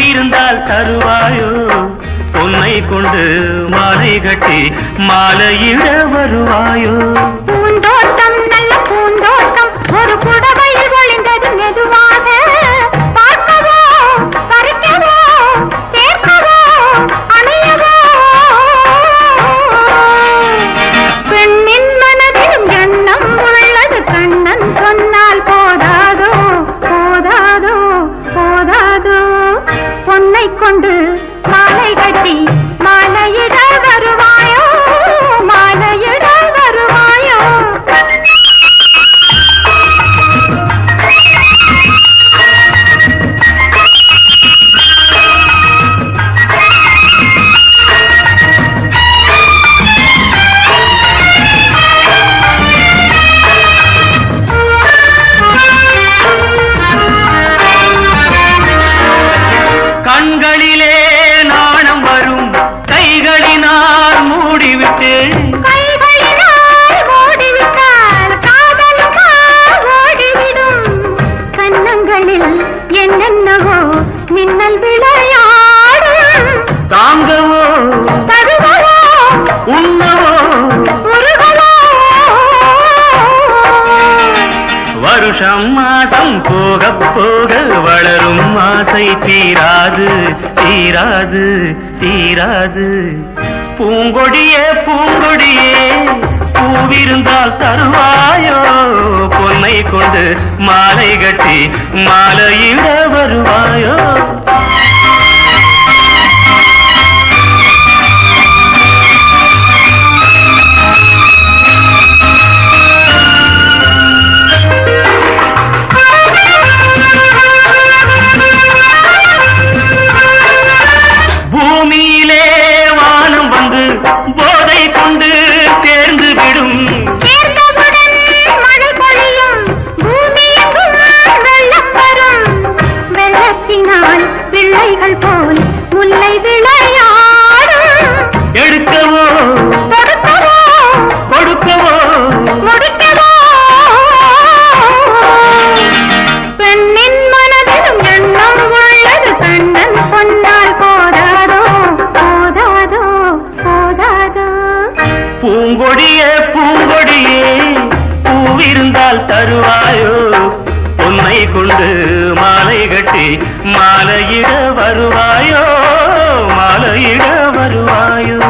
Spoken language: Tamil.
தருவாயோ? பொன்னை கொண்டு மாலை கட்டி மாலையிட வருவாயோ? கண்களிலே நாணம் வரும். கைகளினால் மூடிவிட்டு. என்னென்னவோ மின்னல் விளையாடும். தாங்கவோ தருவவோ உண்ணவோ உருகவோ வருஷம் மாதம் போக போக வளரும் ஆசை தீராது தீராது தீராது. பூங்கொடியே பூங்கொடியே பூவிருந்தால் தருவாயோ? பொன்னை கொண்டு மாலை கட்டி மாலையிட வருவாயோ? போல் முல்லை விளையாடும் எடுக்கவோ? கொடுக்கவோ? கொடுக்கவோ? முடிக்கவோ பெண்ணின் மனதிலும் எண்ணம் உள்ளது கண்ணன் சொன்னால் போதாதோ? போதாதோ? போதாதோ? பூங்கொடியே பூங்கொடியே பூவிருந்தால் தருவாயோ? பொன்னை கொண்டு மாலை கட்டி மாலையிட வருவாயோ? மாலையிட வருவாயோ?